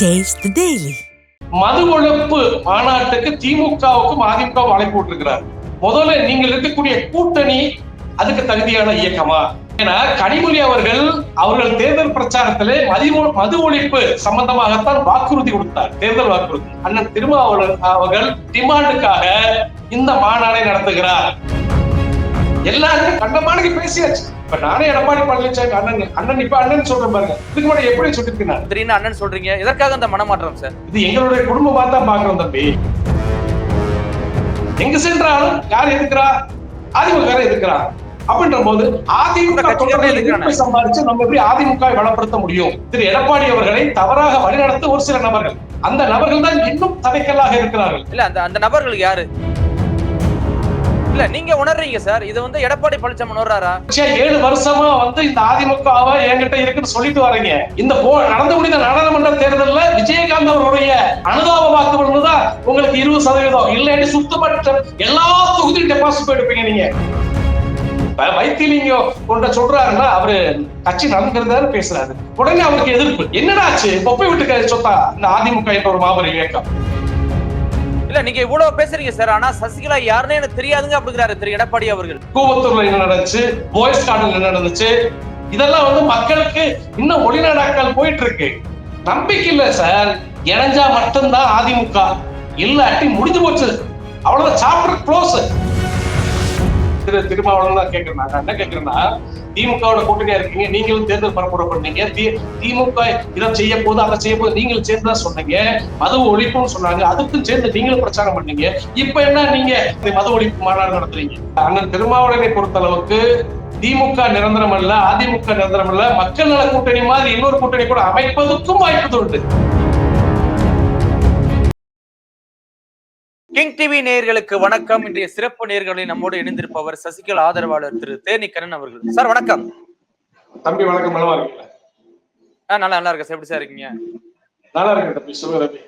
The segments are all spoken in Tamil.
டேஸ்ட் டெய்லி மது ஒழிப்பு மாநாட்டுக்கு திமுகவுக்கும் அதிமுகவும் அழைப்பு விட்டுருக்கிறார். முதல்ல நீங்கள் இருக்கக்கூடிய கூட்டணி அதுக்கு தகுதியான இயக்கமா? ஏன்னா கனிமொழி அவர்கள் அவர்கள் தேர்தல் பிரச்சாரத்திலே மது மது ஒழிப்பு சம்பந்தமாகத்தான் வாக்குறுதி கொடுத்தார். தேர்தல் வாக்குறுதி. அண்ணன் திருமாவளவன் அவர்கள் டிமாண்டுக்காக இந்த மாநாடை நடத்துகிறார். எல்லாருமே கண்டமானக்கு பேசியாச்சு. இப்ப நானே எடப்பாடி பழனிசாமி அண்ணன் அண்ணன் இப்ப அண்ணன் சொல்றேன் பாருங்க இதுக்கு முன்னாடி எப்படி சொல்லிருக்கேன் நான் திடீர்னு அண்ணன் சொல்றீங்க. எதற்காக அந்த மனமாற்றம் சார்? இது எங்களுடைய குடும்பமா தான் பாக்குறோம் தம்பி. எங்க சென்றாலும் யார் எதுக்குறா அதிமுக எதுக்குறா அப்படின்ற போது அதிமுக தொண்டர்களை சம்பாதிச்சு நம்ம எப்படி அதிமுக பலப்படுத்த முடியும்? திரு எடப்பாடி அவர்களை தவறாக வழிநடத்த ஒரு சில நபர்கள். அந்த நபர்கள் தான் இன்னும் தடைக்கல்லாக இருக்கிறார்கள். இல்ல அந்த அந்த நபர்கள் யாரு? இல்ல நீங்க உணர்றீங்க சார். இது வந்து எடப்பாடி பழனிசாமி உணர்றாரா? ஏழு வருஷமா வந்து இந்த அதிமுகவை என்கிட்ட இருக்குன்னு சொல்லிட்டு வரீங்க இந்த நடந்து முடிந்த நாடாளுமன்ற தேர்தல்ல விஜயகாந்த் அவருடைய அனுதாப வாக்குகள் தான் உங்களுக்கு இருபது சதவீதம். இல்லைன்னு சுத்தமற்ற எல்லா தொகுதியும் டெபாசிட் எடுப்பீங்க நீங்க. இப்ப வைத்திலிங்கம் கொண்ட சொல்றாருன்னா அவரு கட்சி நடந்திருந்தாரு பேசுறாரு. உடனே அவருக்கு எதிர்ப்பு. என்னடா ஆச்சு? பொப்பை விட்டு சொத்தா? இந்த அதிமுக என்ற ஒரு மாபெரும் இயக்கம். இல்ல நீங்க இவ்வளவு பேசுறீங்க சார் ஆனா சசிகலா யாருன்னு எனக்கு தெரியாதுங்க அப்படிங்கிறாரு திரு எடப்பாடி அவர்கள். கூவத்தூர்ல என்ன நடந்துச்சு? போய்ஸ் கார்டன் என்ன நடந்துச்சு? இதெல்லாம் வந்து மக்களுக்கு இன்னும் ஒளிநாடாக்கள் போயிட்டு இருக்கு நம்பிக்கை இல்ல சார் இணைஞ்சா மட்டும்தான் அதிமுக. இல்லாட்டி முடிஞ்சு போச்சு. அவ்வளவுதான். சாப்டர் க்ளோஸ் திரு திருமாவளவன் தான் கேட்கிறேன் நான் என்ன கேட்கிறேன்னா திமுகவோட கூட்டணியா இருக்கீங்க நீங்களும் தேர்தல் பரப்புரை பண்ணீங்க தி- திமுக இதை செய்ய போது அதை செய்ய போது நீங்களும் சேர்ந்து தான் சொன்னீங்க. மத ஒழிப்புன்னு சொன்னாங்க அதுக்கும் சேர்ந்து நீங்களும் பிரச்சாரம் பண்ணீங்க. இப்ப என்ன நீங்க மத ஒழிப்பு மாநாடு நடத்துறீங்க? அண்ணன் திருமாவளவனை பொறுத்தளவுக்கு திமுக நிரந்தரம் அல்ல அதிமுக நிரந்தரம் அல்ல மக்கள் நல கூட்டணி மாதிரி இன்னொரு கூட்டணி கூட அமைப்பதற்கும் வாய்ப்பு உண்டு. கிங் டிவி நேயர்களுக்கு வணக்கம். இன்றைய சிறப்பு நேயர்களில் நம்மோடு இணைந்திருப்பவர் சசிகலா ஆதரவாளர் திரு தேனிக்கரன் அவர்கள். சார் வணக்கம். தம்பி வணக்கம். நலமா இருக்கீங்களா? ஆ, நல்லா நல்லா இருக்கேன் சார். எப்படி சார் இருக்கீங்க? நல்லா இருக்கு தம்பி. சொல்லுங்க தம்பி.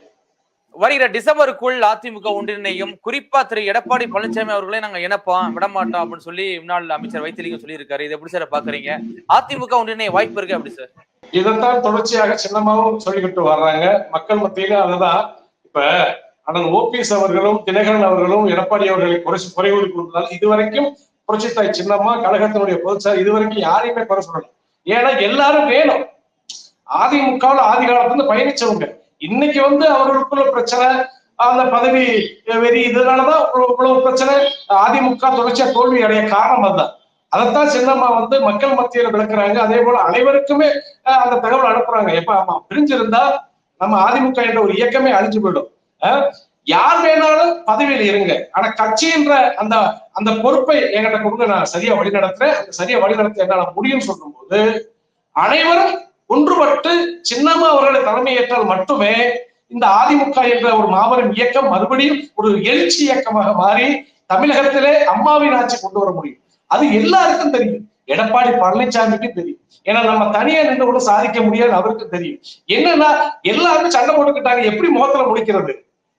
வருகிற டிசம்பருக்குள் அதிமுக ஒன்றிணையும். குறிப்பா திரு எடப்பாடி பழனிசாமி அவர்களே நாங்க இணைப்போம். விட மாட்டோம் அப்படின்னு சொல்லி முன்னாள் அமைச்சர் வைத்திலிங்கம் சொல்லியிருக்காரு. இதை எப்படி சார் பாக்குறீங்க? அதிமுக ஒன்றிணைய வாய்ப்பு இருக்கு அப்படி சார். இதைத்தான் தொடர்ச்சியாக சின்னமாவும் சொல்லிக்கிட்டு வர்றாங்க. மக்கள் மத்தியில அதுதான். இப்ப ஆனால் ஓபிஎஸ் அவர்களும் தினகரன் அவர்களும் எடப்பாடி அவர்களை குறை குறை கொடுத்ததால் இதுவரைக்கும் புரட்சித்தாய் சின்னம்மா கழகத்தினுடைய பொதுச்சார் இதுவரைக்கும் யாரையுமே குறை சொல்லல. ஏன்னா எல்லாரும் வேணும். அதிமுகவில் ஆதி காலத்துல இருந்து பயணிச்சவங்க. இன்னைக்கு வந்து அவர்களுக்குள்ள பிரச்சனை அந்த பதவி வெறி இதனாலதான் இவ்வளவு பிரச்சனை. அதிமுக தொடர்ச்சியா தோல்வி அடைய காரணம் அதுதான். அதைத்தான் சின்னம்மா வந்து மக்கள் மத்தியில விளக்குறாங்க. அதே போல அனைவருக்குமே அந்த தகவல் அனுப்புறாங்க. எப்ப ஆமா பிரிஞ்சிருந்தா நம்ம அதிமுக என்ற ஒரு இயக்கமே அழிஞ்சு போயிடும். யார் வேணாலும் பதவியில இருங்க. ஆனா கட்சின்ற அந்த அந்த பொறுப்பை என்கிட்ட கொடுங்க. நான் சரியா வழி நடத்துறேன். அந்த சரியா வழி நடத்த என்னால முடியும்னு சொல்லும்போது அனைவரும் ஒன்றுபட்டு சின்னம்மா அவர்களை தலைமையேற்றால் மட்டுமே இந்த அதிமுக என்ற ஒரு மாபெரும் இயக்கம் மறுபடியும் ஒரு எழுச்சி இயக்கமாக மாறி தமிழகத்திலே அம்மாவின் ஆட்சி கொண்டு வர முடியும். அது எல்லாருக்கும் தெரியும். எடப்பாடி பழனிசாமிக்கு தெரியும். ஏன்னா நம்ம தனியா நின்று கூட சாதிக்க முடியாது அவருக்கு தெரியும். என்னன்னா எல்லாருமே சண்டை போட்டுக்கிட்டாங்க. எப்படி முகத்துல முடிக்கிறது?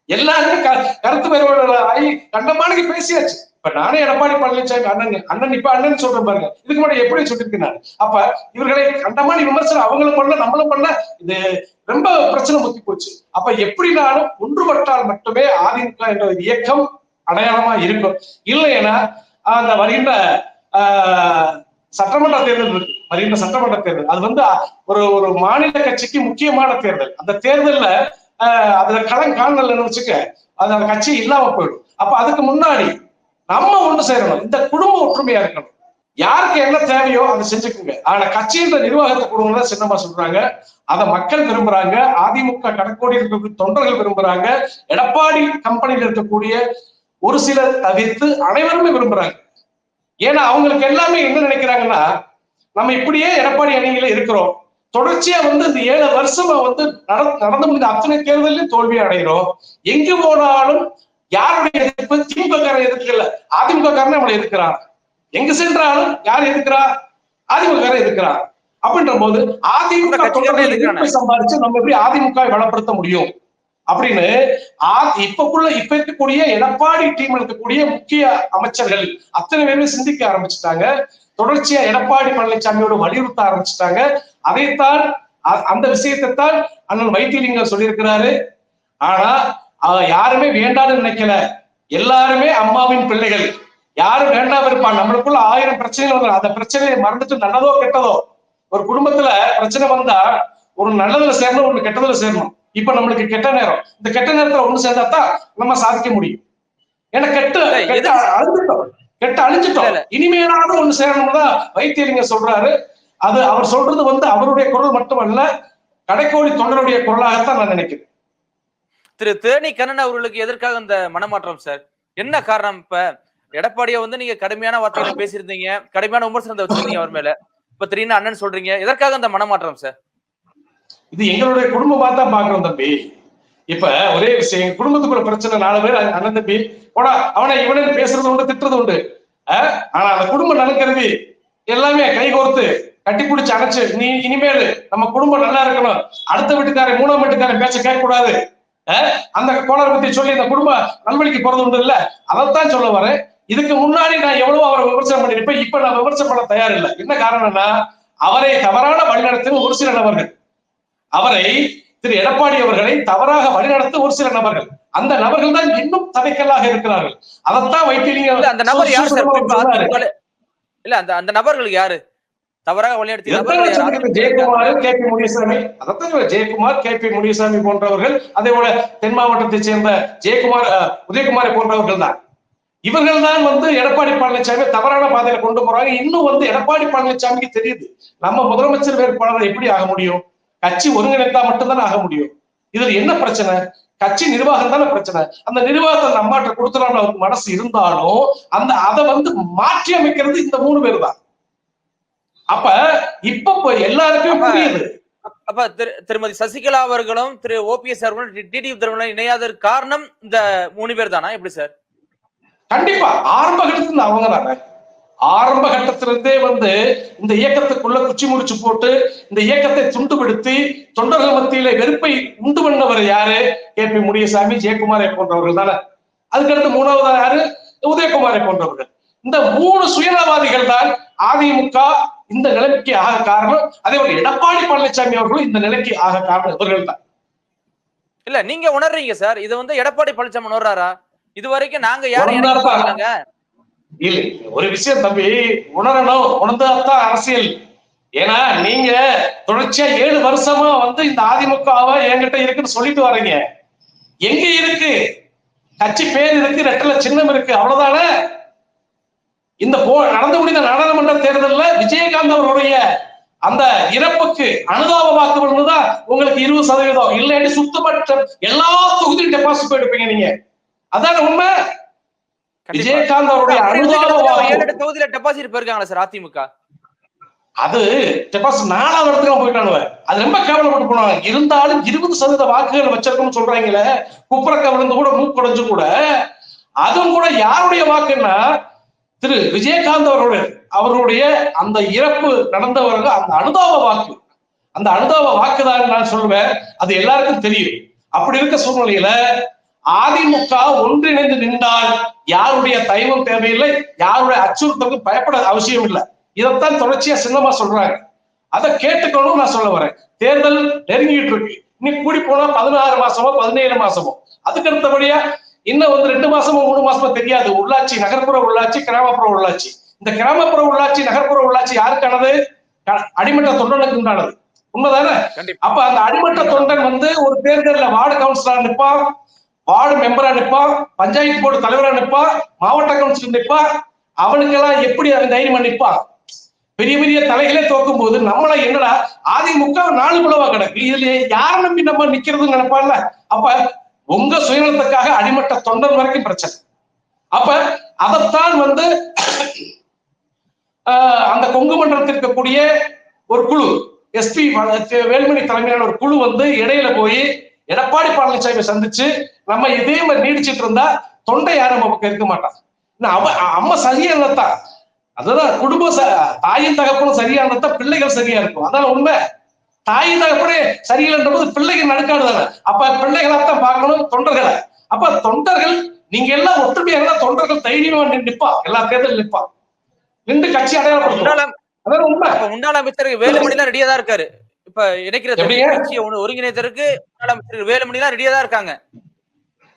எல்லாருமே க- கருத்து வேறுபாடு ஆகி கண்டமானுக்கு பேசியாச்சு. இப்ப நானே எடப்பாடி பழனிசாமி அண்ணன் அண்ணன் இப்ப அண்ணன் சொல்றேன் பாருங்க. இதுக்கு முன்னாடி எப்படி சொல்லியிருக்கேன் நான் அப்ப இவர்களை கண்டமானி விமர்சனம் அவங்களும் பண்ணல நம்மளும் பண்ணல. இது ரொம்ப பிரச்சனை முத்தி போச்சு. அப்ப எப்படினாலும் ஒன்றுபட்டால் மட்டுமே அதிமுக என்ற ஒரு இயக்கம் அடையாளமா இருக்கும். இல்லைன்னா அந்த வருகின்ற ஆஹ், சட்டமன்ற தேர்தல் இருக்கு. வருகின்ற சட்டமன்ற தேர்தல். அது வந்து ஒரு ஒரு மாநில கட்சிக்கு முக்கியமான தேர்தல். அந்த தேர்தல்ல அதுல களம் காணலன்னு வச்சுக்க அது அந்த கட்சி இல்லாம போயிடும். அப்ப அதுக்கு முன்னாடி நம்ம ஒன்று சேரணும். இந்த குடும்ப ஒற்றுமையா இருக்கணும். யாருக்கு என்ன தேவையோ அதை செஞ்சுக்கோங்க. ஆனா கட்சின்ற நிர்வாகத்தை கொடுங்க சின்னமா சொல்றாங்க. அதை மக்கள் விரும்புறாங்க. அதிமுக கடற்கோடி இருக்கக்கூடிய தொண்டர்கள் விரும்புறாங்க. எடப்பாடி கம்பெனியில் இருக்கக்கூடிய ஒரு சிலர் தவிர்த்து அனைவருமே விரும்புறாங்க. ஏன்னா அவங்களுக்கு எல்லாமே என்ன நினைக்கிறாங்கன்னா நம்ம இப்படியே எடப்பாடி அணியில இருக்கிறோம். தொடர்ச்சியா வந்து இந்த ஏழு வருஷமா வந்து நட- நடந்து முடிந்த அத்தனை தேர்தலையும் தோல்வி அடைகிறோம். எங்கு போனாலும் யாருடைய எதிர்ப்பு? திமுக காரன் எதிர்க்கல. அதிமுக காரன் நம்மளை எதிர்க்கிறான். எங்க சென்றாலும் யார் எதிர்க்கிறா? அதிமுக காரன் எதிர்க்கிறான் அப்படின்ற போது அதிமுக தொண்டர்கள். எதிர்ப்பை சம்பாதிச்சு நம்ம எப்படி அதிமுக பலப்படுத்த முடியும்? அப்படின்னு இப்பக்குள்ள இப்ப இருக்கக்கூடிய எடப்பாடி டீம் இருக்கக்கூடிய முக்கிய அமைச்சர்கள் அத்தனை பேருமே சிந்திக்க ஆரம்பிச்சுட்டாங்க. தொடர்ச்சியா எடப்பாடி பழனிசாமியோட வலியுறுத்த ஆரம்பிச்சுட்டாங்க. அதைத்தான் அந்த விஷயத்தை தான் அண்ணன் வைத்தியலிங்கம் சொல்லியிருக்கிறாரு. ஆனா யாருமே வேண்டாம்னு நினைக்கல. எல்லாருமே அம்மாவின் பிள்ளைகள். யாரும் வேண்டாம் இருப்பான் நம்மளுக்குள்ள ஆயிரம் பிரச்சனைகள் வரும். அந்த பிரச்சனையை மறந்துட்டு நல்லதோ கெட்டதோ. ஒரு குடும்பத்துல பிரச்சனை வந்தா ஒரு நல்லதுல சேரணும் ஒண்ணு கெட்டதுல சேரணும். இப்ப நம்மளுக்கு கெட்ட நேரம். இந்த கெட்ட நேரத்துல ஒண்ணு சேர்ந்தா தான் நம்ம சாதிக்க முடியும். ஏன்னா கெட்டு இல்ல, கெட்ட அழிஞ்சிட்டோம். இனிமேலாவது ஒண்ணு சேரணும்னு தான் வைத்தியலிங்க சொல்றாரு. அது அவர் சொல்றது வந்து அவருடைய குரல் மட்டுமல்ல கடைக்கோடி தொண்டருடைய குரலாகத்தான் நான் நினைக்கிறேன். திரு தேனி கண்ணன் அவர்களுக்கு எதற்காக இந்த மனமாற்றம் சார்? என்ன காரணம் இப்ப? எடப்பாடியை வந்து நீங்க கடுமையான வார்த்தைகளை பேசியிருந்தீங்க. கடுமையான விமர்சனத்தை வச்சிருந்தீங்க அவர் மேல. இப்ப திடீர்னு அண்ணன் சொல்றீங்க. எதற்காக இந்த மனமாற்றம் சார்? இது எங்களுடைய குடும்பமா தான் பாக்குறோம் தம்பி. இப்ப ஒரே விஷயம் எங்க குடும்பத்துக்குள்ள பிரச்சனை நாலு பேர் அண்ணன் தம்பி போடா அவனை இவனு பேசுறது உண்டு திட்டுறது உண்டு. ஆனா அந்த குடும்பம் நடக்கிறது எல்லாமே கை கோர்த்து கட்டி பிடிச்சி அணைச்சு நீ இனிமேல் நம்ம குடும்பம் நல்லா இருக்கணும். அடுத்த வீட்டுக்காரன் மூணாம் வீட்டுக்காரன் பேச்ச கேட்க கூடாது அந்த கோளாறு பத்தி சொல்லி இந்த குடும்பம் நல்வழிக்கு போறது உண்டு இல்ல? அதைத்தான் சொல்ல வரேன். இதுக்கு முன்னாடி நான் எவ்வளவு அவரை விமர்சனம் பண்ணிருப்பேன் இப்ப நான் விமர்சனம் பண்ண தயார் இல்லை என்ன காரணம்னா அவரை தவறான வழிநடத்தும் ஒரு சில நபர்கள். அவரை திரு எடப்பாடி அவர்களை தவறாக வழிநடத்த ஒரு சில நபர்கள். அந்த நபர்கள் தான் இன்னும் தடைக்கல்லாக இருக்கிறார்கள். அதைத்தான் வைத்தியலிங்க இல்ல அந்த நபர் யார் இல்ல அந்த அந்த நபர்கள் யாரு? தவறாக லட்சத்துக்கு ஜெயக்குமார் கே பி முனியசாமி. அதைத்தான் சொல்றேன். ஜெயக்குமார் கே பி முனியசாமி போன்றவர்கள் அதே போல தென் மாவட்டத்தை சேர்ந்த ஜெயக்குமார் உதயகுமாரை போன்றவர்கள் தான். இவர்கள் தான் வந்து எடப்பாடி பழனிசாமி தவறான பாதையில கொண்டு போறாங்க. இன்னும் வந்து எடப்பாடி பழனிசாமிக்கு தெரியுது. நம்ம முதலமைச்சர் வேட்பாளர் எப்படி ஆக முடியும்? கட்சி ஒருங்கிணைத்தா மட்டும்தான் ஆக முடியும். இதுல என்ன பிரச்சனை? கட்சி நிர்வாகம் தானே பிரச்சனை. அந்த நிர்வாகத்தை நம்ம அம்மாட்ட கொடுத்துடலாம்னு அவருக்கு மனசு இருந்தாலும் அந்த அதை வந்து மாற்றி அமைக்கிறது இந்த மூணு பேர் தான் அப்ப இப்ப எல்லாருக்கும் புரியுது. அப்ப திரு திருமதி சசிகலா அவர்களும் திரு ஓபிஎஸ் அவர்களும் டிடிவி தினகரனும் இணையாததற்கு காரணம் இந்த மூணு பேர் தானா எப்படி சார்? கண்டிப்பா ஆரம்ப கட்டத்துல அவங்க தானே ஆரம்ப கட்டத்திலிருந்தே வந்து இந்த இயக்கத்துக்குள்ள குச்சி முடிச்சு போட்டு இந்த இயக்கத்தை துண்டுபடுத்தி தொண்டர்கள் மத்தியில வெறுப்பை உண்டு பண்ணவர் யாரு? கே. பி. முனியசாமி ஜெயக்குமாரை போன்றவர்கள் தானே. அதுக்கடுத்து மூணாவது யாரு? உதயகுமாரை போன்றவர்கள். இந்த மூணு சுயநலவாதிகள் தான் அதிமுக இந்த நிலைமைக்கு ஆக காரணம். அதே போல எடப்பாடி பழனிசாமி அவர்களும் இந்த நிலைக்கு ஆக காரணம் இவர்கள் தான். இல்ல நீங்க உணர்றீங்க சார். இது வந்து எடப்பாடி பழனிசாமி உணர்றாரா? இது வரைக்கும் நாங்க யாரும் இல்லை ஒரு விஷயம் தம்பி உணரணும். உணர்ந்தாதான் அரசியல். ஏன்னா நீங்க தொடர்ச்சியா ஏழு வருஷமா வந்து இந்த அதிமுகவை என்கிட்ட இருக்குன்னு சொல்லிட்டு வர்றீங்க. எங்க இருக்கு? கட்சி பேர் இருக்கு ரெட்டல சின்னம் இருக்கு அவ்வளவுதானே? இந்த போ நடந்து முடிந்த நாடாளுமன்ற தேர்தலில் விஜயகாந்த் அவருடைய அந்த இறப்புக்கு அனுதாப தான் உங்களுக்கு இருபது சதவீதம். இல்லைன்னு சுத்தமற்ற எல்லா தொகுதியும் டெபாசிட் போயிருப்பீங்க நீங்க. அதான உண்மை? விஜயகாந்த் அவருடைய அனுதாப தொகுதியில டெபாசிட் போயிருக்காங்களா சார் அதிமுக? அது டெபாசிட் நாலாவது இடத்துக்கு போயிட்டானுவ அது ரொம்ப கேவலப்பட்டு போனாங்க. இருந்தாலும் இருபது சதவீத வாக்குகள் வச்சிருக்கோம்னு சொல்றாங்களே. குப்புறக்க விழுந்து கூட மூக்குடைஞ்சு கூட. அதுவும் கூட யாருடைய வாக்குன்னா திரு விஜயகாந்த் அவருடைய அவருடைய அந்த இறப்பு நடந்தவர்கள் அந்த அனுதாப வாக்கு. அந்த அனுதாப வாக்குதான் நான் சொல்லுவேன். அது எல்லாருக்கும் தெரியும். அப்படி இருக்க சூழ்நிலையில அதிமுக ஒன்றிணைந்து நின்றால் யாருடைய தயவும் தேவையில்லை யாருடைய அச்சுறுத்தலுக்கும் பயப்பட அவசியம் இல்லை. இதைத்தான் தொடர்ச்சியா சின்னமா சொல்றாங்க. அதை கேட்டுக்கணும் நான் சொல்ல வரேன். தேர்தல் நெருங்கிட்டு இருக்கு. இன்னைக்கு கூடி போனா பதினாறு மாசமோ பதினேழு மாசமோ. அதுக்கு அடுத்தபடியா இன்னும் வந்து ரெண்டு மாசமோ மூணு மாசமோ தெரியாது. உள்ளாட்சி நகர்ப்புற உள்ளாட்சி கிராமப்புற உள்ளாட்சி. இந்த கிராமப்புற உள்ளாட்சி நகர்ப்புற உள்ளாட்சி யாருக்கானது? அடிமட்ட தொண்டனுக்கு உண்டானது. உண்மைதானே? அப்ப அந்த அடிமட்ட தொண்டன் வந்து ஒரு தேர்தல்ல வார்டு கவுன்சிலரா நிப்பான். வார்டு மெம்பரா நிப்பான் பஞ்சாயத்து போர்டு தலைவரா நிப்பான் மாவட்ட கவுன்சிலர் நிப்பான் அவனுக்கெல்லாம் எப்படி அவன் தைரியம் நிற்பா பெரிய பெரிய தலைகளே தோக்கும் போது நம்மள என்னடா அதிமுக நாலு குழுவா கிடக்கு. இதுல யார நம்பி நம்ம நிக்கிறதுன்னு நினைப்பான்ல? அப்ப உங்க சுயநலத்துக்காக அடிமட்ட தொண்டன் வரைக்கும் பிரச்சனை. அப்ப அதைத்தான் வந்து ஆஹ், அந்த கொங்கு மண்டலத்தில் இருக்கக்கூடிய ஒரு குழு எஸ்பி வேலுமணி தலைமையிலான ஒரு குழு வந்து இடையில போய் எடப்பாடி பழனிசாமி சந்திச்சு நம்ம இதே மாதிரி நீடிச்சிட்டு இருந்தா தொண்டை யாரும் நம்ம பக்கம் இருக்க மாட்டான். அவ அம்மா சரியா இருந்தா அதுதான் குடும்ப ச- தாயும் தகப்பனும் சரியா இருந்தா பிள்ளைகள் சரியா இருக்கும். அதான் உண்மை. தாயும் தகப்பனே சரியில்லைன்ற போது பிள்ளைகள் நடுக்காடு தானே. அப்ப பிள்ளைகளைத்தான் பார்க்கணும் தொண்டர்களை. அப்ப தொண்டர்கள் நீங்க எல்லாம் ஒற்றுமையா இருந்தா தொண்டர்கள் தைரியமா நிப்பா எல்லா தேர்தலும் நிப்பா நின்று கட்சி அடையாளப்படுத்தும் அதான் உண்மை. முன்னாள் அமைச்சர் வேலுமணி எல்லாம் ரெடியா தான் இருக்காரு. இப்ப இணைக்கிற? கட்சியை முன்னாள் அமைச்சர் வேலுமணி தான் ரெடியா தான் இருக்காங்க.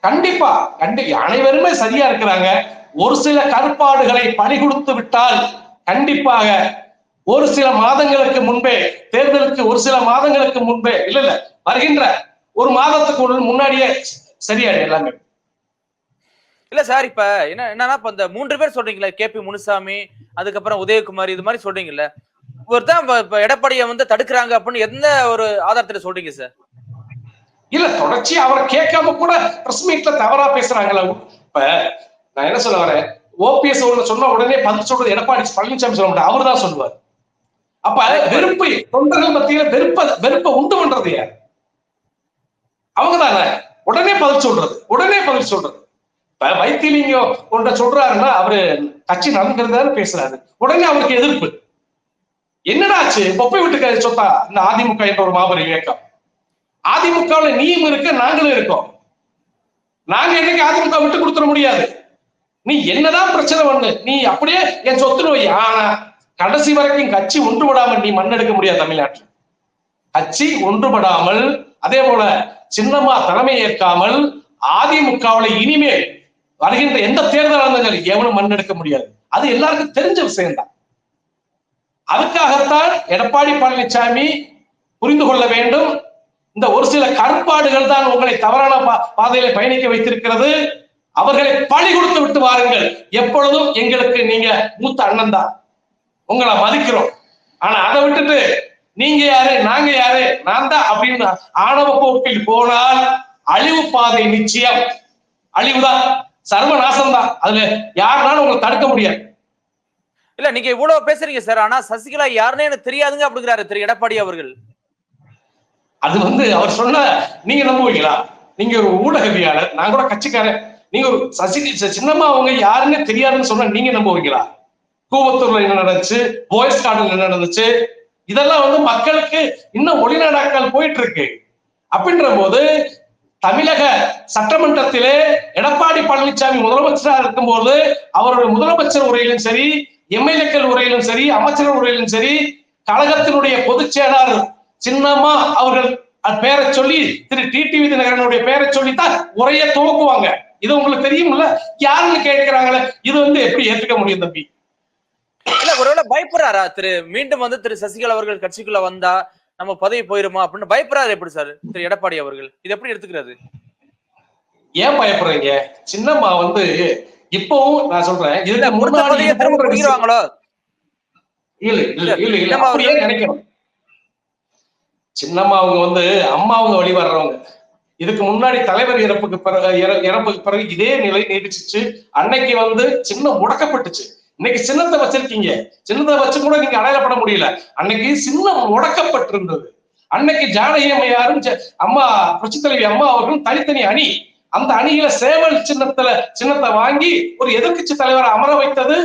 கண்டிப்பா கண்டி அனைவருமே சரியா இருக்கிறாங்க. ஒரு சில கருப்பாடுகளை பறி கொடுத்து விட்டால் கண்டிப்பாக ஒரு சில மாதங்களுக்கு முன்பே தேர்தலுக்கு ஒரு சில மாதங்களுக்கு முன்பே இல்ல இல்ல வருகின்ற ஒரு மாதத்துக்கு முன்னாடியே சரியாயிடும் எல்லாமே. இல்ல சார் இப்ப என்ன என்னன்னா இப்ப இந்த மூன்று பேர் சொல்றீங்களே கே பி முனுசாமி அதுக்கப்புறம் உதயகுமார் இது மாதிரி சொல்றீங்கல்ல இவர் தான் எடப்பாடியை வந்து தடுக்கிறாங்க அப்படின்னு எந்த ஒரு ஆதாரத்துல சொல்றீங்க சார் இல்ல தொடர்ச்சி அவரை கேட்காம கூட பிரஸ் மீட்ல தவறா பேசுறாங்களா இப்ப நான் என்ன சொல்ல வரேன்? ஓபிஎஸ் ஒண்ணு சொன்ன உடனே பதில் சொல்றது எடப்பாடி பழனிசாமி சொல்ல மாட்டார். அவர் தான் சொல்லுவார். அப்ப வெறுப்பு தொண்டர்கள் மத்தியில வெறுப்ப வெறுப்ப உண்டு பண்றது யார்? அவங்க தானே உடனே பதில் சொல்றது. உடனே பதில் சொல்றது. இப்ப வைத்திலிங்கம் ஒன்றை சொல்றாருன்னா அவரு கட்சி நடந்துக்கிறதாரு பேசுறாரு. உடனே அவருக்கு எதிர்ப்பு. என்னடாச்சு? பொப்பை விட்டு சொத்தா? இந்த அதிமுக என்ற ஒரு மாபெரும் இயக்கம். அதிமுகவுல நீயும் இருக்க நாங்களும் இருக்கோம். நாங்க என்னைக்கு அதிமுக விட்டு கொடுத்துட முடியாது? நீ என்னதான் பிரச்சனை பண்ணு. நீ அப்படியே என் சொத்து வை. ஆனா கடைசி வரைக்கும் கட்சி ஒன்றுபடாமல் நீ மண்ணெடுக்க முடியாது தமிழ்நாட்டில். கட்சி ஒன்றுபடாமல் அதே போல சின்னம்மா தலைமை ஏற்காமல் அதிமுகவுல இனிமேல் வருகின்ற எந்த தேர்தலாக இருந்தாலும் எவனும் மண்ணெடுக்க முடியாது. அது எல்லாருக்கும் தெரிஞ்ச விஷயம்தான். அதுக்காகத்தான் எடப்பாடி பழனிசாமி புரிந்து கொள்ள வேண்டும். இந்த ஒரு சில கருப்பாடுகள் தான் உங்களை தவறான பா- பாதையில பயணிக்க வைத்திருக்கிறது. அவர்களை பழி கொடுத்து விட்டு வாருங்கள். எப்பொழுதும் எங்களுக்கு நீங்க மூத்த அண்ணன் தான். உங்களை மதிக்கிறோம். ஆனா அதை விட்டுட்டு நீங்க யாரு நாங்க யாரு நான் தான் அப்படின்னு ஆணவ போக்கில் போனால் அழிவு பாதை நிச்சயம். அழிவுதான். சர்வநாசம் தான் அதுல யாருனாலும் உங்களை தடுக்க முடியாது. இல்ல நீங்க இவ்வளவு பேசுறீங்க சார் ஆனா சசிகலா யாருன்னே எனக்கு தெரியாதுங்க அப்படிங்கிறாரு திரு எடப்பாடி அவர்கள். அது வந்து அவர் சொன்ன நீங்க நம்புவீங்களா? நீங்க ஒரு ஊடகவியாளர் நான் கூட கட்சிக்காரன். நீங்க ஒரு சசி சின்னம்மா அவங்க யாருன்னு தெரியாதுன்னு சொன்னா நீங்க நம்புவீங்களா? கூவத்தூர்ல என்ன நடந்துச்சு? போயஸ் கார்டில் என்ன நடந்துச்சு? இதெல்லாம் வந்து மக்களுக்கு இன்னும் ஒளிநாடாக்கள் போயிட்டு இருக்கு அப்படின்ற போது தமிழக சட்டமன்றத்திலே எடப்பாடி பழனிசாமி முதலமைச்சராக இருக்கும்போது அவருடைய முதலமைச்சர் உரையிலும் சரி எம்எல்ஏக்கள் உரையிலும் சரி அமைச்சர் உரையிலும் சரி கழகத்தினுடைய பொதுச் செயலாளர் சின்னம்மா அவர்கள் பேரை சொல்லி திரு டிடிவி தினகரனுடைய பேரை சொல்லித்தான் உரைய துவக்குவாங்க. இது உங்களுக்கு தெரியும்ல? யாருன்னு கேட்கிறாங்களே? இது வந்து எப்படி ஏத்துக்க முடியும் தம்பி? இல்ல ஒருவேளை பயப்படுறாரா? திரு மீண்டும் வந்து திரு சசிகலா அவர்கள் கட்சிக்குள்ள வந்தா நம்ம பதவி போயிருமா அப்படின்னு பயப்படுறாரு எப்படி சார் திரு எடப்பாடி அவர்கள்? இது எப்படி எடுத்துக்கிறது? ஏன் பயப்படுறீங்க? சின்னம்மா வந்து இப்பவும் நான் சொல்றேன் கொடுத்த முன்னாடி திரும்ப இல்ல இல்ல இல்ல இல்ல அப்படியே நினைக்கணும் சின்னம்மா அவங்க வந்து அம்மா அவங்க வழி வர்றவங்க இதுக்கு முன்னாடி தலைவர் இறப்புக்கு பிறகு இற- இறப்புக்கு பிறகு இதே நிலை நீடிச்சிச்சு. அன்னைக்கு வந்து சின்னம் முடக்கப்பட்டுச்சு. இன்னைக்கு சின்னத்தை வச்சிருக்கீங்க. சின்னத்தை வச்சு கூட நீங்க அடையாளப்பட முடியல. அன்னைக்கு சின்னம் முடக்கப்பட்டிருந்தது. அன்னைக்கு ஜானகி அம்மையாரும் அம்மா புரட்சித் தலைவி அம்மா அவர்களும் தனித்தனி அணி. அந்த அணியில சேவல் சின்னத்துல சின்னத்தை வாங்கி ஒரு எதிர்க்கட்சி தலைவரை அமர வைத்தது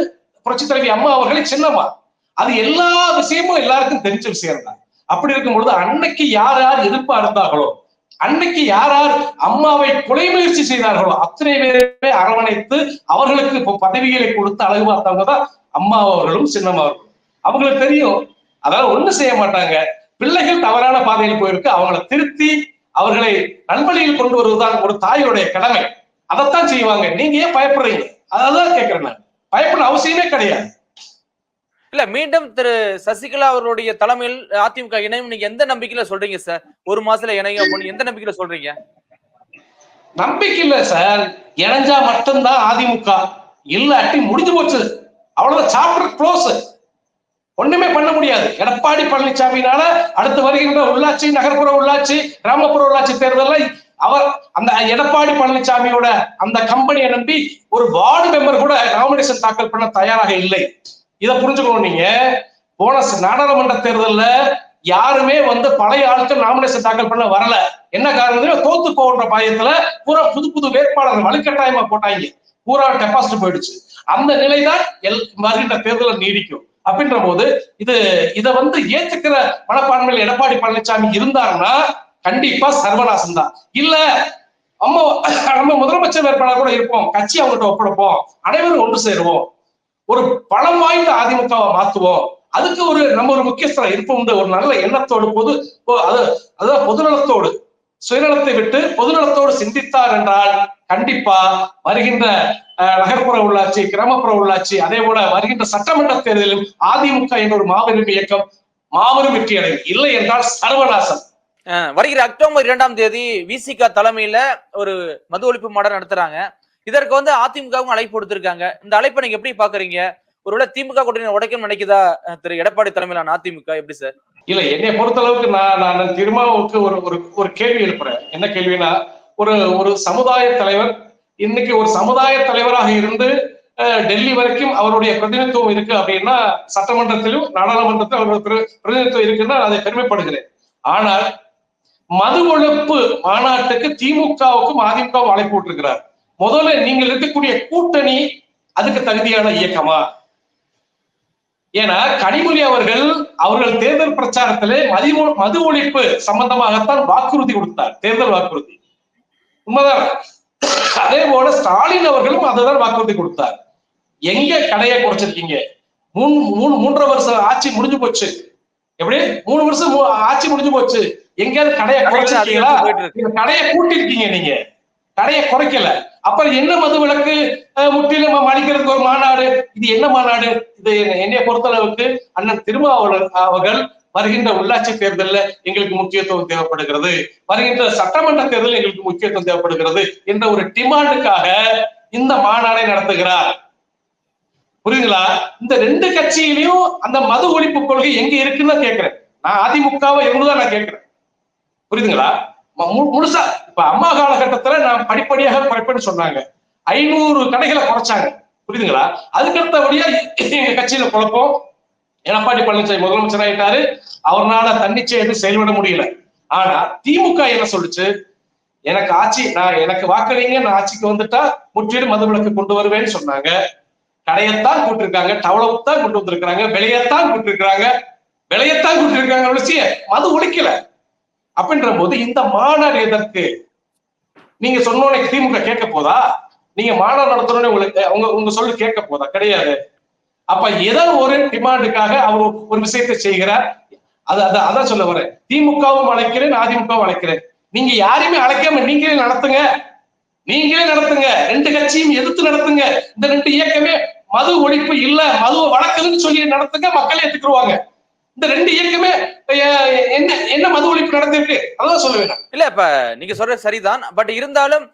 புரட்சி தலைவி அம்மா அவர்களை சின்னம்மா. அது எல்லா விஷயமும் எல்லாருக்கும் தெரிஞ்ச விஷயம் தான் அப்படி இருக்கும் பொழுது அன்னைக்கு யார் யார் எதிர்ப்பா இருந்தார்களோ அன்னைக்கு யார் யார் அம்மாவை கொலை முயற்சி செய்தார்களோ அத்தனை பேருமே அரவணைத்து அவர்களுக்கு இப்போ பதவிகளை கொடுத்து அழகு பார்த்தவங்க தான் அம்மா அவர்களும் சின்னம்மா அவர்களும். அவங்களுக்கு தெரியும் அதாவது ஒண்ணு செய்ய மாட்டாங்க. பிள்ளைகள் தவறான பாதையில் போயிருக்கு அவங்கள திருத்தி அவர்களை நல்வழியில் கொண்டு வருவதுதான் ஒரு தாயோடைய கடமை. அதைத்தான் செய்வாங்க. நீங்க ஏன் பயப்படுறீங்க? அதான் கேட்கிறேன் நான். பயப்பட அவசியமே கிடையாது. இல்ல மீண்டும் திரு சசிகலா அவர்களுடைய தலைமையில் அதிமுக இணையும். நீங்க எந்த நம்பிக்கையில சொல்றீங்க சார் ஒரு மாசத்துல இணையும் அப்படின்னு எந்த நம்பிக்கையில சொல்றீங்க? நம்பிக்கை இல்ல சார் இணைஞ்சா மட்டும்தான் அதிமுக. இல்லாட்டி முடிஞ்சு போச்சு. அவ்வளவுதான். சாப்டர் க்ளோஸ் ஒண்ணுமே பண்ண முடியாது. எடப்பாடி பழனிசாமினால அடுத்து வருகின்ற உள்ளாட்சி நகர்ப்புற உள்ளாட்சி கிராமப்புற உள்ளாட்சி தேர்தல்ல அவர் அந்த எடப்பாடி பழனிசாமியோட அந்த கம்பெனியை நம்பி ஒரு வார்டு மெம்பர் கூட நாமினேஷன் தாக்கல் பண்ண தயாராக இல்லை. இதை புரிஞ்சுக்கணும் நீங்க. போனஸ் நாடாளுமன்ற தேர்தல்ல யாருமே வந்து பழைய ஆட்கள் நாமினேஷன் தாக்கல் பண்ண வரல. என்ன காரணம் தோத்து போகின்ற பாயத்துல பூரா புது புது வேட்பாளர்கள் வலுக்கட்டாயமா போட்டாங்க. பூரா டெபாசிட் போயிடுச்சு. அந்த நிலைதான் எல் வருகின்ற தேர்தலில் நீடிக்கும். அப்படின்ற போது இது இதை வந்து ஏத்துக்கிற மனப்பான்மையில் எடப்பாடி பழனிசாமி இருந்தாருன்னா கண்டிப்பா சர்வநாசம் தான். இல்ல அம்மா நம்ம முதலமைச்சர் வேட்பாளர் கூட இருப்போம் கட்சி அவங்ககிட்ட ஒப்படைப்போம் அனைவரும் ஒன்று சேருவோம். ஒரு பலம் வாய்ந்த அதிமுகவை மாத்துவோம். அதுக்கு ஒரு நம்ம ஒரு முக்கியஸ்தரம் இருப்போம் ஒரு நல்ல எண்ணத்தோடு பொது பொ- அது அதான் பொதுநலத்தோடு. சுயநலத்தை விட்டு பொதுநலத்தோடு சிந்தித்தார் என்றால் கண்டிப்பா வருகின்ற நகர்ப்புற உள்ளாட்சி கிராமப்புற உள்ளாட்சி அதே போல வருகின்ற சட்டமன்ற தேர்தலிலும் அதிமுக என்ற ஒரு மாபெரும் இயக்கம் மாபெரும் வெற்றி அடையும். இல்லை என்றால் சர்வநாசம். வருகிற அக்டோபர் இரண்டாம் தேதி விசிக தலைமையில ஒரு மது ஒழிப்பு மாடல் நடத்துறாங்க. இதற்கு வந்து அதிமுகவும் அழைப்பு கொடுத்திருக்காங்க இந்த அழைப்பை நீங்க எப்படி பாக்குறீங்க ஒருவேளை திமுக கூட்டணி உடைக்கணும்னு நினைக்குதா திரு எடப்பாடி தலைமையிலான அதிமுக? எப்படி சார்? இல்ல என்னை பொறுத்தளவுக்கு நான் நான் திருமாவுக்கு ஒரு ஒரு ஒரு கேள்வி எழுப்புறேன். என்ன கேள்வினா ஒரு ஒரு சமுதாய தலைவர் இன்னைக்கு ஒரு சமுதாய தலைவராக இருந்து அஹ், டெல்லி வரைக்கும் அவருடைய பிரதிநிதித்துவம் இருக்கு அப்படின்னா சட்டமன்றத்திலும் நாடாளுமன்றத்திலும் அவருடைய பிரதிநிதித்துவம் இருக்குன்னா அதை பெருமைப்படுகிறேன். ஆனால் மது ஒழிப்பு மாநாட்டுக்கு திமுகவுக்கும் அதிமுகவும் அழைப்பு விட்டுருக்கிறார். முதல்ல நீங்கள் இருக்கக்கூடிய கூட்டணி அதுக்கு தகுதியான இயக்கமா? ஏன்னா கனிமொழி அவர்கள் அவர்கள் தேர்தல் பிரச்சாரத்திலே மதி மது ஒழிப்பு சம்பந்தமாகத்தான் வாக்குறுதி கொடுத்தார். தேர்தல் வாக்குறுதி. உண்மைதான். அதே போல ஸ்டாலின் அவர்களும் அதுதான் வாக்குறுதி கொடுத்தார். எங்க கடையை குறைச்சிருக்கீங்க? மூணு மூணு மூன்றரை வருஷம் ஆட்சி முடிஞ்சு போச்சு. எப்படி? மூணு வருஷம் ஆட்சி முடிஞ்சு போச்சு. எங்கேயாவது கடையை குறைச்சிருக்கீங்களா? கடையை கூட்டிருக்கீங்க நீங்க. கடையை குறைக்கல. அப்புறம் என்ன மது விலக்கு அஹ், முற்றிலும் அளிக்கிறதுக்கு ஒரு மாநாடு. இது என்ன மாநாடு? இது என்னை பொறுத்தளவுக்கு அண்ணன் திருமாவளர் அவர்கள் வருகின்ற உள்ளாட்சி தேர்தல்ல எங்களுக்கு முக்கியத்துவம் தேவைப்படுகிறது. வருகின்ற சட்டமன்ற தேர்தல் எங்களுக்கு முக்கியத்துவம் தேவைப்படுகிறது என்ற ஒரு டிமாண்டுக்காக இந்த மாநாடை நடத்துகிறார். புரியுதுங்களா? இந்த ரெண்டு கட்சியிலையும் அந்த மது ஒழிப்பு கொள்கை எங்க இருக்குன்னு கேட்கிறேன். நான் அதிமுகவை இருந்துதான் நான் கேட்கிறேன். புரியுதுங்களா? முழுசா. இப்ப அம்மா காலகட்டத்துல நான் படிப்படியாக குறைப்பேன்னு சொன்னாங்க. ஐநூறு கடைகளை குறைச்சாங்க. புரியுதுங்களா? அதுக்கடுத்தபடியா எங்க கட்சியில குழப்பம். எடப்பாடி பழனிசாமி முதலமைச்சர் ஆயிட்டாரு. அவர்னால தன்னிச்சை எதுவும் செயல்பட முடியல. ஆனா திமுக என்ன சொல்லுச்சு? எனக்கு ஆட்சி நான் எனக்கு வாக்களிங்க நான் ஆட்சிக்கு வந்துட்டா முற்றிலும் மதுவிலக்கு கொண்டு வருவேன்னு சொன்னாங்க. கடையத்தான் கூட்டிருக்காங்க டவலத்தான் கொண்டு வந்திருக்கிறாங்க விலையத்தான் கூட்டிருக்கிறாங்க. விலையத்தான் கூட்டிருக்காங்க மது ஒழிக்கல. அப்படின்ற போது இந்த மாநாடு எதற்கு? நீங்க சொன்னோன்னே திமுக கேட்க போதா? நீங்க மாநாடு நடத்தணும்னு உங்களுக்கு உங்க உங்க சொல்லு கேட்க போதா? கிடையாது. அப்ப ஏதோ ஒரு டிமாண்டுக்காக அவர் ஒரு விஷயத்தை செய்கிறார். அது அது அதான் சொல்ல வரேன். திமுகவும் அழைக்கிறேன் அதிமுகவும் அழைக்கிறேன். நீங்க யாரையுமே அழைக்காம நீங்களே நடத்துங்க. நீங்களே நடத்துங்க. ரெண்டு கட்சியும் எதிர்த்து நடத்துங்க. இந்த ரெண்டு இயக்கமே மது ஒழிப்பு இல்ல மதுவை வளர்க்குதுன்னு சொல்லி நடத்துங்க மக்களே ஏத்துக்குருவாங்க. இந்த ரெண்டு இயக்கமே என்ன என்ன மது ஒழிப்பு நடந்திருக்கு? அதான் சொல்லுவேன். இல்ல இப்ப நீங்க சொல்றது சரிதான். பட் இருந்தாலும்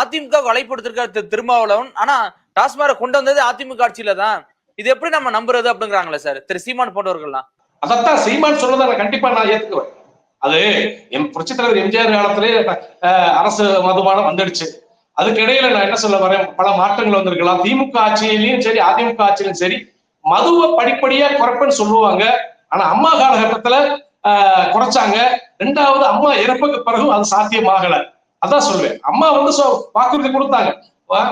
அதிமுக க்கு அழைப்பு கொடுத்திருக்காரு திரு திருமாவளவன். ஆனா டாஸ்மாக் கொண்டு வந்தது அதிமுக ஆட்சியில தான் இது எப்படி நம்ம நம்புறது அப்படிங்கிறாங்களே சார்? திரு சீமான் போன்றவர்கள்லாம். அதைத்தான் சீமான் சொன்னதை நான் கண்டிப்பா நான் ஏத்துக்குவேன். அது எம் புரட்சித் தலைவர் எம்ஜிஆர் காலத்திலே அரசு மதுபானம் வந்துடுச்சு. அதுக்கு இடையில நான் என்ன சொல்ல வரேன்? பல மாற்றங்கள் வந்திருக்கலாம். திமுக ஆட்சியிலையும் சரி அதிமுக ஆட்சியிலும் சரி மதுவை படிப்படியா குறைப்பேன்னு சொல்லுவாங்க. ஆனா அம்மா காலகட்டத்துல ஆஹ், குறைச்சாங்க. ரெண்டாவது அம்மா இறப்புக்கு பிறகும் அது சாத்தியமாகல. அதான் சொல்லுவேன். அம்மா வந்து வாக்குறுதி கொடுத்தாங்க.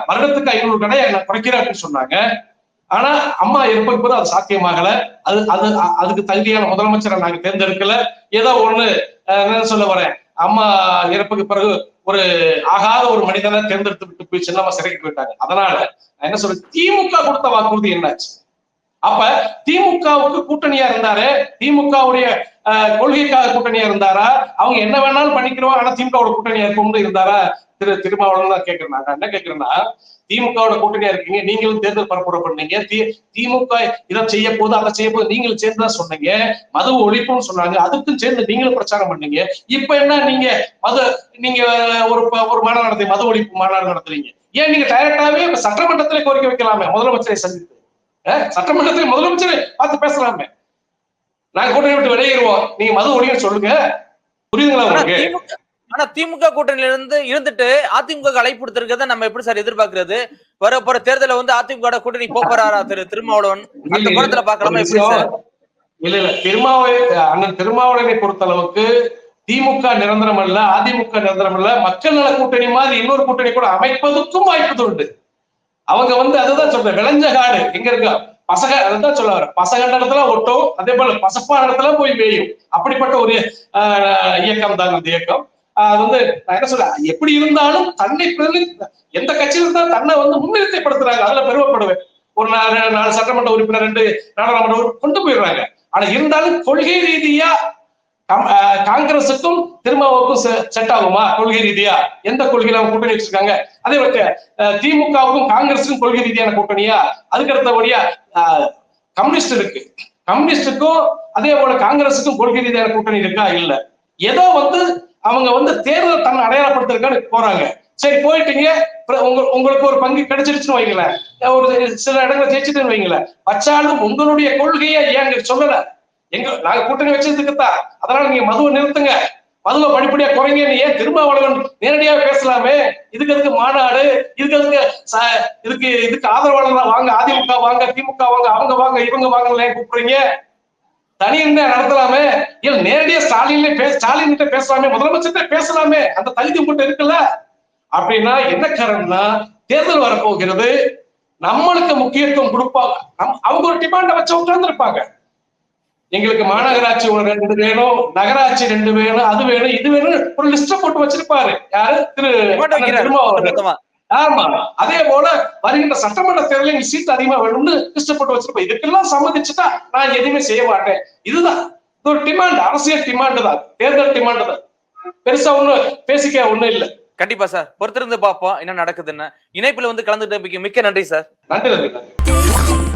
வருடத்துக்கு ஐநூறு கடையை நான் குறைக்கிறேன் அப்படின்னு சொன்னாங்க. ஆனா அம்மா இறப்புக்கு பிறகு அது சாத்தியமாகல. அது அது அதுக்கு தகுதியான முதலமைச்சரை நாங்க தேர்ந்தெடுக்கல. ஏதோ ஒண்ணு என்ன சொல்ல வரேன்? அம்மா இறப்புக்கு பிறகு ஒரு ஆகாத ஒரு மனிதனை தேர்ந்தெடுத்து விட்டு போய் சின்னம்மா சிறைக்கு போயிட்டாங்க. அதனால நான் என்ன சொல்ற திமுக கொடுத்த வாக்குறுதி என்னாச்சு? அப்ப திமுகவுக்கு கூட்டணியா இருந்தாரு. திமுகவுடைய கொள்கைக்காக கூட்டணியா இருந்தாரா? அவங்க என்ன வேணாலும் பண்ணிக்கிறோம் ஆனா திமுகவோட கூட்டணியா இருக்கும்னு இருந்தாரா? திரு திருமாவளவன் தான் கேட்கிறேன் நான் என்ன கேட்கிறேன்னா திமுகவோட கூட்டணியா இருக்கீங்க. நீங்களும் தேர்தல் பரப்புரை பண்ணீங்க. தி- திமுக இதை செய்ய போது அதை செய்ய போது நீங்களும் சேர்ந்து தான் சொன்னீங்க. மது ஒழிப்புன்னு சொன்னாங்க. அதுக்கும் சேர்ந்து நீங்களும் பிரச்சாரம் பண்ணீங்க. இப்ப என்ன நீங்க மது நீங்க ஒரு ஒரு மாநாடு நடத்தி மது ஒழிப்பு மாநாடு நடத்துறீங்க. ஏன் நீங்க டைரக்டாவே சட்டமன்றத்திலே கோரிக்கை வைக்கலாமே? முதலமைச்சரை சந்தித்து. சட்டமன்றத்திலே முதலமைச்சரை பார்த்து பேசலாமே. நாங்க கூட்டணி விட்டு வெளியேறுவோம். நீங்க மது ஒழின்னு சொல்லுங்க. புரியுதுங்களா உங்களுக்கு? திமுக ஆனா திமுக கூட்டணியில இருந்து இருந்துட்டு அதிமுக அழைப்பு கொடுத்திருக்கிறத நம்ம எப்படி சார் எதிர்பார்க்கிறது? வர போற தேர்தல வந்து அதிமுக கூட்டணி போறாரா திரு திருமாவளவன்? அந்த கோணத்துல பாக்கலாமா எப்படி சார்? இல்ல இல்ல. திருமாவளை அண்ணன் திருமாவளவனை பொறுத்த அளவுக்கு திமுக நிரந்தரம் அல்ல அதிமுக நிரந்தரம் அல்ல மக்கள் நல கூட்டணி மாதிரி இன்னொரு கூட்டணி கூட அமைப்பதற்கும் வாய்ப்பு உண்டு. அவங்க வந்து அதுதான் சொல்றேன் விளைஞ்ச காடு எங்க இருக்கா? பசக அதான் சொல்ல வர பசகண்ட இடத்துல ஒட்டும் அதே போல பசப்பான இடத்துல போய் மேயும். அப்படிப்பட்ட ஒரு ஆஹ், இயக்கம் தான் இந்த இயக்கம். அது வந்து நான் என்ன சொல்றேன்? எப்படி இருந்தாலும் தன்னை எந்த கட்சியில இருந்தாலும் தன்னை வந்து முன்னிறுத்தப்படுத்துறாங்க. அதுல பெருமைப்படுவேன். ஒரு நாலு சட்டமன்ற உறுப்பினர் ரெண்டு நாடாளுமன்ற உறுப்பினர் கொண்டு போயிடுறாங்க. ஆனா இருந்தாலும் கொள்கை ரீதியா காங்கிரசுக்கும் திருமாவுக்கும் செட் ஆகுமா? கொள்கை ரீதியா. எந்த கொள்கையில அவங்க கூட்டணி வச்சிருக்காங்க? அதே மாதிரி திமுகவுக்கும் காங்கிரஸுக்கும் கொள்கை ரீதியான கூட்டணியா? அதுக்கு அடுத்தபடியா கம்யூனிஸ்ட் இருக்கு. கம்யூனிஸ்டுக்கும் அதே போல காங்கிரஸுக்கும் கொள்கை ரீதியான கூட்டணி இருக்கா? இல்ல. ஏதோ வந்து அவங்க வந்து தேர்தல் தன்னை அடையாளப்படுத்திருக்கான்னு போறாங்க. சரி போயிட்டீங்க. உங்களுக்கு ஒரு பங்கு கிடைச்சிருச்சுன்னு வைங்களேன். ஒரு சில இடங்களை ஜெயிச்சுட்டுன்னு வைங்களேன். வச்சாலும் உங்களுடைய கொள்கையை ஏங்க சொல்லல? எங்க நாங்க கூட்டணி வச்சதுக்கு தான் அதனால நீங்க மதுவை நிறுத்துங்க. மதுவை படிப்படியா குறைங்கன்னு ஏன் திருமாவளவன் நேரடியா பேசலாமே? இதுக்கு அதுக்கு மாநாடு? இதுக்கு அதுக்கு ச- இதுக்கு இதுக்கு ஆதரவாளர் வாங்க அதிமுக வாங்க திமுக வாங்க அவங்க வாங்க இவங்க வாங்க கூப்பிடுறீங்க? தனி நடத்தலாமே? இல்ல நேரடியா ஸ்டாலின்ல பேச ஸ்டாலின் கிட்ட பேசலாமே? முதலமைச்சர்கிட்ட பேசலாமே? அந்த தகுதி உங்கள்கிட்ட இருக்குல்ல? அப்படின்னா என்ன காரணம்னா தேர்தல் வரப்போகிறது. நம்மளுக்கு முக்கியத்துவம் கொடுப்பாங்க. நம்- அவங்க ஒரு டிமாண்ட வச்சு உட்கார்ந்து இருப்பாங்க எங்களுக்கு மாநகராட்சி ஒரு ரெண்டு வேணும் நகராட்சி ரெண்டு வேணும் அது வேணும் இது வேணும் ஒரு லிஸ்ட போட்டு வச்சிருப்பாரு. யாரு? திரு. ஆமா. அதே போல வருகின்ற சட்டமன்ற தேர்தலில் எனக்கு சீட் அதிகமா வேணும்னு இஷ்டப்பட்டு வச்சிருப்பேன் இதுக்கெல்லாம் சம்மதிச்சுட்டா நான் எதுவுமே செய்ய மாட்டேன். இதுதான். இது ஒரு டிமாண்ட் அரசியல் டிமாண்ட் தான். தேர்தல் டிமாண்ட் தான். பெருசா ஒண்ணு பேசிக்க ஒண்ணும் இல்ல. கண்டிப்பா சார். பொறுத்திருந்து பார்ப்போம் என்ன நடக்குதுன்னு. இணைப்புல வந்து கலந்துட்டு மிக்க நன்றி சார். நன்றி நன்றி